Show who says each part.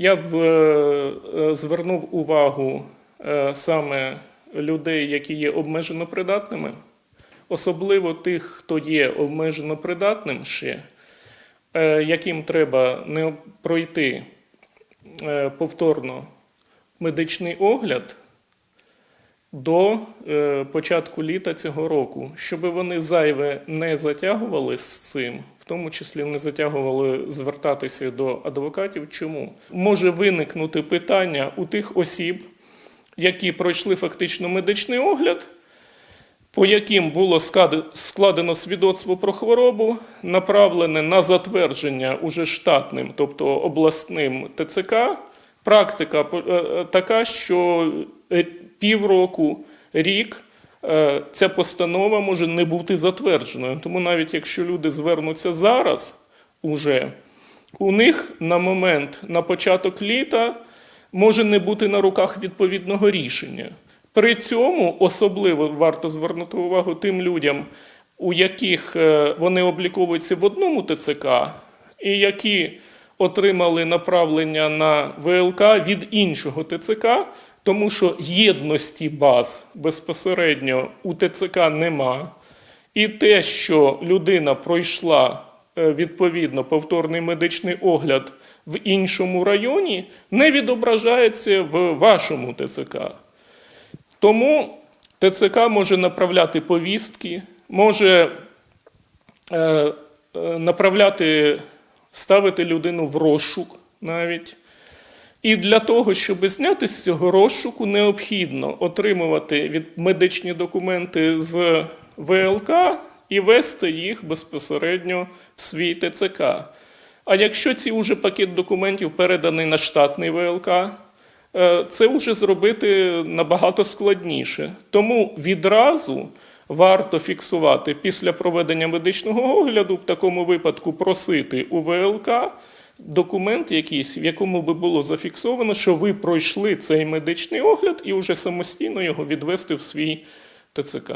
Speaker 1: Я б е, е, звернув увагу е, саме людей, які є обмежено придатними, особливо тих, хто є обмежено придатним ще, яким треба не пройти повторно медичний огляд до початку літа цього року, щоб вони зайве не затягували з цим, тому числі не затягували звертатися до адвокатів. Чому може виникнути питання у тих осіб, які пройшли фактично медичний огляд, по яким було складено свідоцтво про хворобу, направлене на затвердження уже штатним, тобто обласним ТЦК. Практика е, е, така, що е, півроку, рік ця постанова може не бути затвердженою. Тому навіть якщо люди звернуться зараз, уже, у них на момент на початок літа може не бути на руках відповідного рішення. При цьому особливо варто звернути увагу тим людям, у яких е, вони обліковуються в одному ТЦК, і які отримали направлення на ВЛК від іншого ТЦК, тому що єдності баз безпосередньо у ТЦК нема. І те, що людина пройшла е, відповідно повторний медичний огляд в іншому районі, не відображається в вашому ТЦК. Тому ТЦК може направляти повістки, може е, е, направляти, ставити людину в розшук навіть. І для того, щоб зняти з цього розшуку, необхідно отримувати від медичні документи з ВЛК і вести їх безпосередньо в свій ТЦК. А якщо ці уже пакет документів переданий на штатний ВЛК, е, це вже зробити набагато складніше. Тому відразу варто фіксувати після проведення медичного огляду, в такому випадку просити у ВЛК документ якийсь, в якому би було зафіксовано, що ви пройшли цей медичний огляд і вже самостійно його відвести в свій ТЦК.